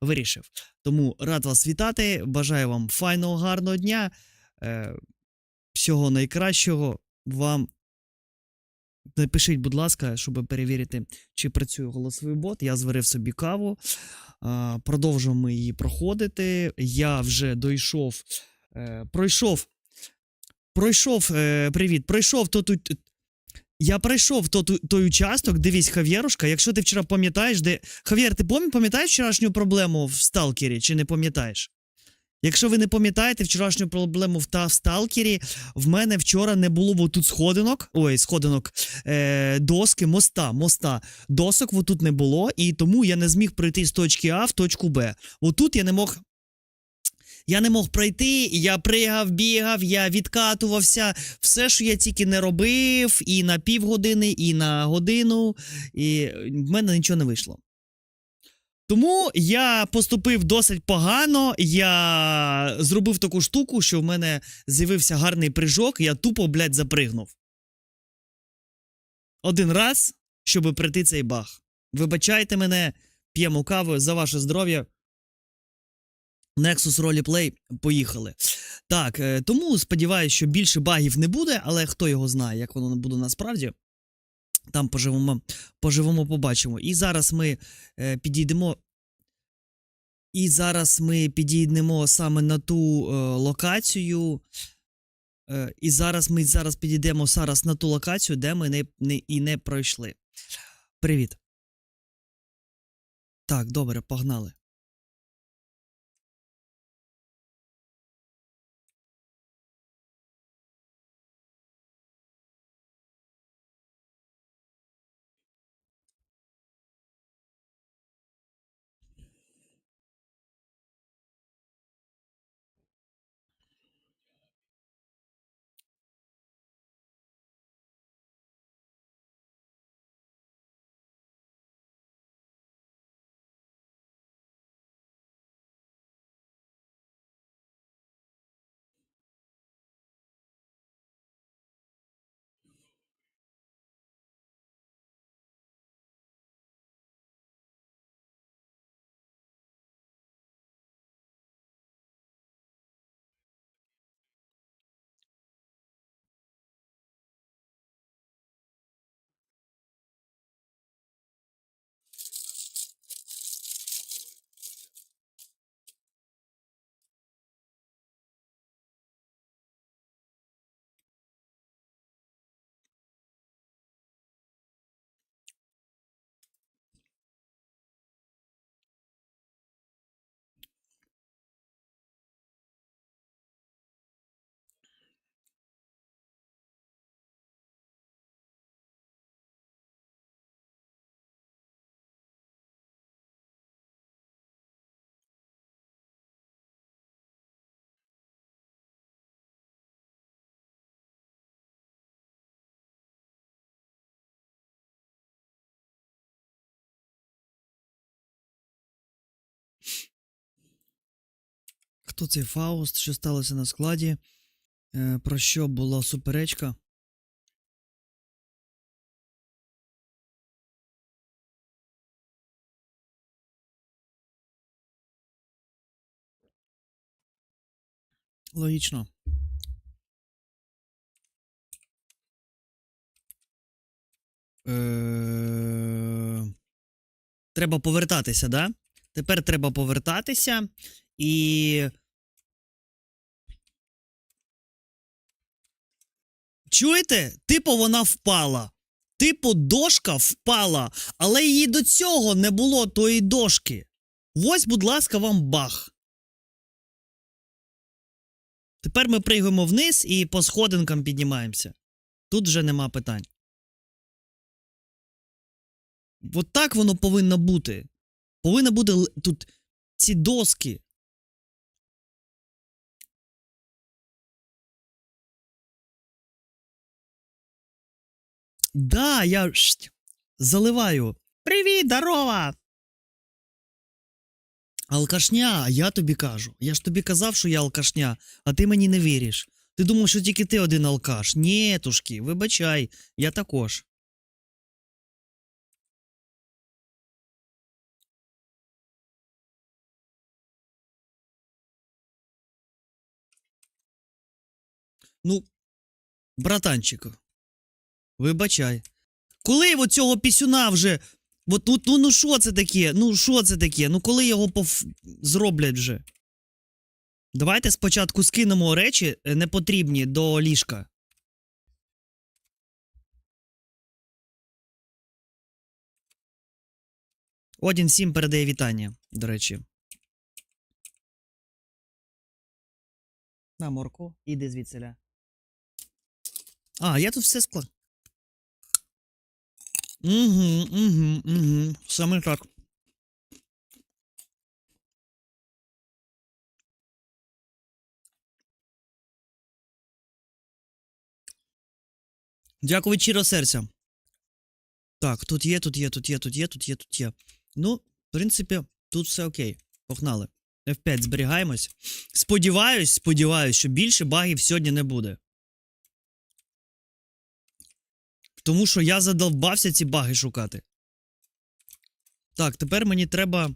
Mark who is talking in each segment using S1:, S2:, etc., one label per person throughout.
S1: вирішив. Тому рад вас вітати. Бажаю вам файного, гарного дня. Е, всього найкращого вам. Напишіть, будь ласка, щоб перевірити, чи працює голосовий бот. Я зварив собі каву. Продовжуємо її проходити. Я вже дійшов. Е, пройшов. Пройшов. Е, привіт, пройшов. Я пройшов то, той участок, дивись, Хав'єрушка, якщо ти вчора пам'ятаєш, де. Хав'єр, ти пам'ятаєш вчорашню проблему в Сталкері, чи не пам'ятаєш? Якщо ви не пам'ятаєте вчорашню проблему в, та, в Сталкері, в мене вчора не було отут сходинок, ой, сходинок, е, доски, моста, моста. Досок отут не було, і тому я не зміг пройти з точки А в точку Б. Отут я не мог. Я не мог пройти, я пригав, бігав, я відкатувався. Все, що я тільки не робив, і на півгодини, і на годину, і в мене нічого не вийшло. Тому я поступив досить погано. Я зробив таку штуку, що в мене з'явився гарний прыжок, я тупо, блядь, запригнув. Один раз, щоб прийти цей баг. Вибачайте мене, п'ємо каву за ваше здоров'я. Nexus Roleplay, поїхали. Так, е, тому сподіваюся, що більше багів не буде, але хто його знає, як воно буде насправді. Там поживемо, поживемо, побачимо. І зараз ми е, підійдемо. І зараз ми підійдемо саме на ту е, локацію. Е, і зараз ми зараз підійдемо зараз на ту локацію, де ми не, не, і не пройшли. Привіт. Так, добре, погнали. Хто цей Фауст? Що сталося на складі? Е, про що була суперечка? Логічно. Е... Треба повертатися, да? Тепер треба повертатися і. Чуєте? Типу, вона впала. Типу, дошка впала, але її до цього не було тої дошки. Ось, будь ласка, вам бах. Тепер ми пригаємо вниз і по сходинкам піднімаємося. Тут вже нема питань. От так воно повинно бути. Повинно бути тут ці доски. Да, я шт, заливаю. Привіт, здорова. Алкашня, я тобі кажу. Я ж тобі казав, що я алкашня, а ти мені не віриш. Ти думав, що тільки ти один алкаш. Нєтушки, вибачай, я також. Ну, братанчик, вибачай. Коли от цього пісюна вже. От, ну, ну, ну що це таке? Ну що це таке? Ну коли його поф... зроблять вже? Давайте спочатку скинемо речі е, непотрібні до ліжка. Одін всім передає вітання, до речі. На морку, іди звідсиля. А, я тут все склад. Угу, угу, угу. Саме так. Дякую щирого серця. Так, тут є, тут є, тут є, тут є, тут є, тут є. Ну, в принципі, тут все окей. Погнали. F5 зберігаємось. Сподіваюсь, сподіваюсь, що більше багів сьогодні не буде. Тому що я задовбався ці баги шукати. Так, тепер мені треба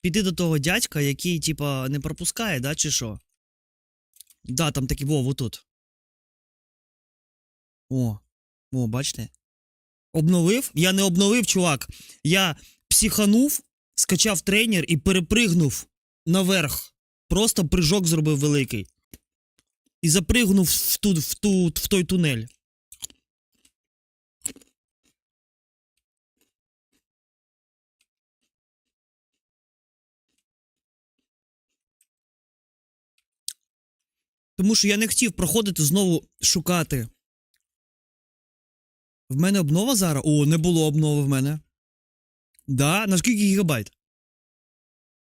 S1: піти до того дядька, який, типа, не пропускає, да, чи що? Да, там такий Вов, тут. О, о, бачите? Обновив? Я не обновив, чувак. Я психанув, скачав тренер і перепригнув наверх. Просто прыжок зробив великий. І запригнув в, ту, в, ту, в той тунель. Тому що я не хотів проходити знову шукати. В мене обнова зараз? О, не було обнови в мене. Да? На скільки гігабайт?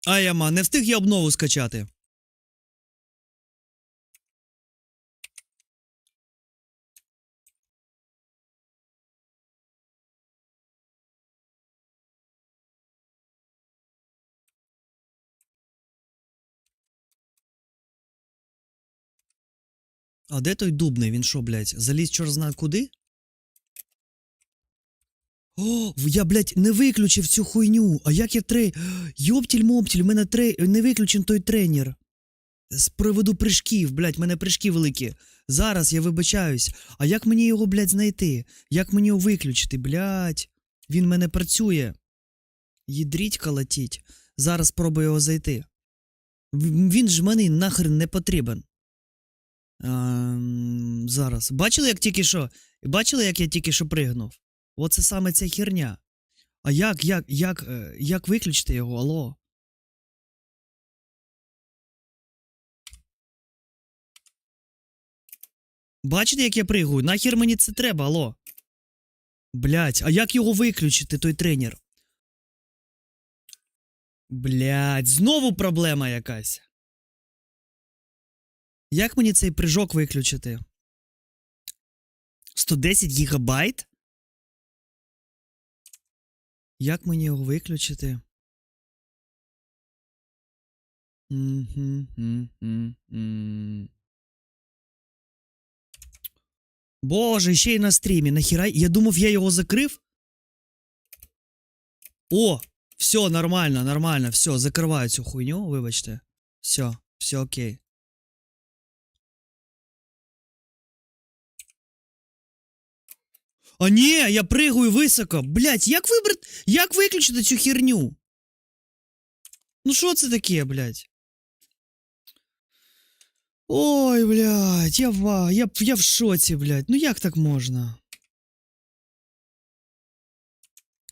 S1: А яма, не встиг я обнову скачати. А де той дубний? Він що, блядь, заліз чор зна куди? О, я, блядь, не виключив цю хуйню. А як я трей. Йоптіль-моптіль, в мене трей... не виключен той тренер. З приводу прыжків, блядь, в мене прыжки великі. Зараз я вибачаюсь. А як мені його, блядь, знайти? Як мені його виключити, блядь? Він мене працює. Їдріть колотіть. Зараз спробую його зайти. Він ж мені нахрен не потрібен. Ем, зараз. Бачили, як тільки що? Бачили, як я тільки що пригнув? Оце саме ця херня. А як, як, як, е, як виключити його, алло? Бачите, як я пригаю? Нахер мені це треба, алло? Блять, а як його виключити, той тренер? Блять, знову проблема якась. Як мені цей прыжок виключити? 110 гігабайт? Як мені його виключити? Боже, ще й на стрімі. Нахіра? Я думав, я його закрив. О! Все, нормально, нормально, все, закриваю цю хуйню, вибачте. Все, все окей. А ні, я пригаю високо. Блять, як вибрати. Як виключити цю херню? Ну що це таке, блять? Ой, блядь, я в, я, я в шоці, блядь. Ну як так можна?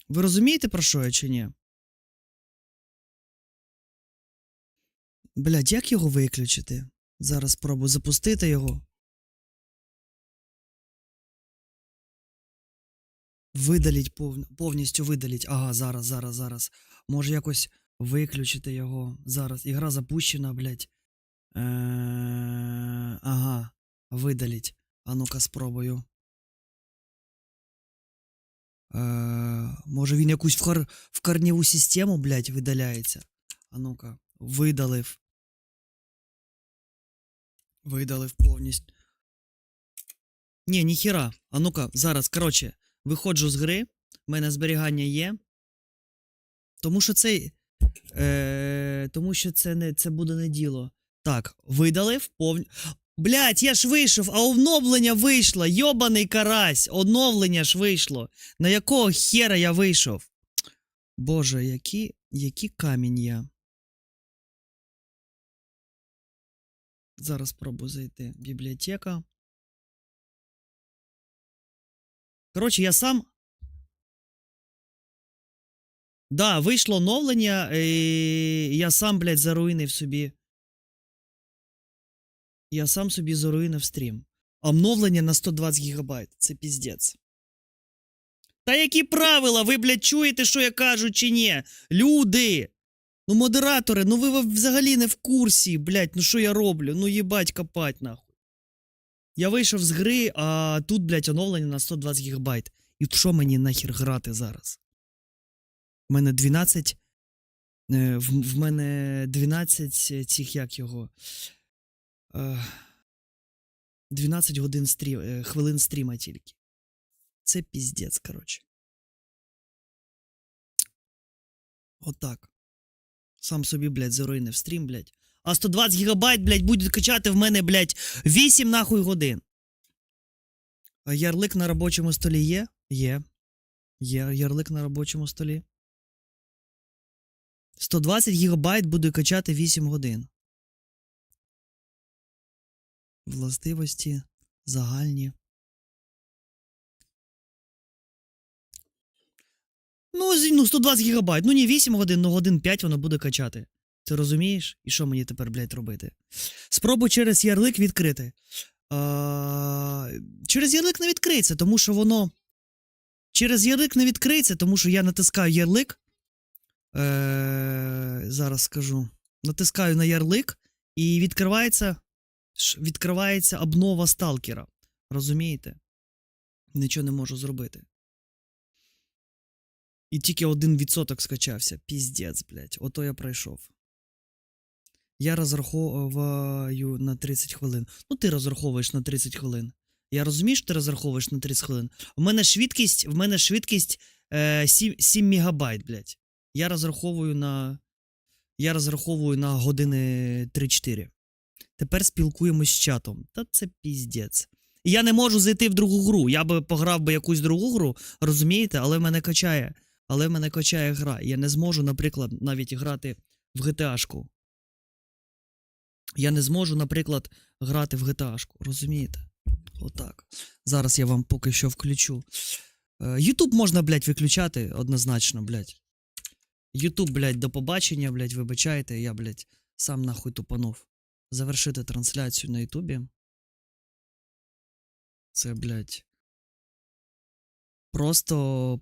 S1: Ви розумієте, про що я чи ні? Блядь, як його виключити? Зараз спробую запустити його. Видаліть повн... повністю видаліть. Ага, зараз, зараз, зараз. Може якось виключити його. Зараз. Ігра запущена, блядь. Е... Ага, видаліть. А ну-ка спробую. Е... Може він якусь в, кор... в корневу систему, блядь, видаляється. А ну-ка, видалив. Видалив повністю. Ні, ніхіра. А ну-ка, зараз, коротше, виходжу з гри. В мене зберігання є. Тому що це. Е, тому що це не це буде не діло. Так, видалив повні. Блять, я ж вийшов, а оновлення вийшло. Йобаний карась. Оновлення ж вийшло. На якого хера я вийшов? Боже, які, які камінь я. Зараз спробую зайти. Бібліотека. Коротше, я сам. Да, вийшло оновлення, і я сам, блядь, заруїнив собі. Я сам собі заруїнив стрім. Обновлення на 120 гігабайт. Це піздець. Та які правила? Ви, блядь, чуєте, що я кажу, чи ні? Люди! Ну, модератори, ну ви взагалі не в курсі, блядь, ну що я роблю? Ну їбать копать, нахуй. Я вийшов з гри, а тут, блядь, оновлення на 120 гігабайт. І в що мені нахер грати зараз? У мене 12. е, В, мене 12 цих як його. Е, 12 годин стрім, е, хвилин стріма тільки. Це піздець, коротше. Отак. Сам собі, блядь, заруїнив стрім, блядь. А 120 гігабайт, блядь, буде качати в мене, блядь, 8 нахуй годин. Ярлик на робочому столі є? Є. Є ярлик на робочому столі. 120 гігабайт буде качати 8 годин. Властивості загальні. Ну, ну 120 гігабайт. Ну, не 8 годин, ну годин 5 воно буде качати. Ти розумієш? І що мені тепер, блядь, робити? Спробуй через ярлик відкрити. А, через ярлик не відкриється, тому що воно. Через ярлик не відкриється, тому що я натискаю ярлик. Е, зараз скажу. Натискаю на ярлик, і відкривається. Відкривається обнова сталкера. Розумієте? Нічого не можу зробити. І тільки один відсоток скачався. Піздець, блядь. Ото я пройшов. Я розраховую на 30 хвилин. Ну, ти розраховуєш на 30 хвилин. Я розумію, що ти розраховуєш на 30 хвилин. У мене швидкість, в мене швидкість е, 7, 7 мегабайт, блядь. Я розраховую на. Я розраховую на години 3-4. Тепер спілкуємось з чатом. Та це піздець. І я не можу зайти в другу гру. Я би пограв би якусь другу гру, розумієте, але мене качає. Але мене качає гра. Я не зможу, наприклад, навіть грати в GTA-шку. Я не зможу, наприклад, грати в GTA-шку. Розумієте? Отак. Зараз я вам поки що включу. Ютуб можна, блядь, виключати однозначно, блядь. Ютуб, блядь, до побачення, блядь, вибачайте, я, блядь, сам нахуй тупанув. Завершити трансляцію на Ютубі. Це, блядь. Просто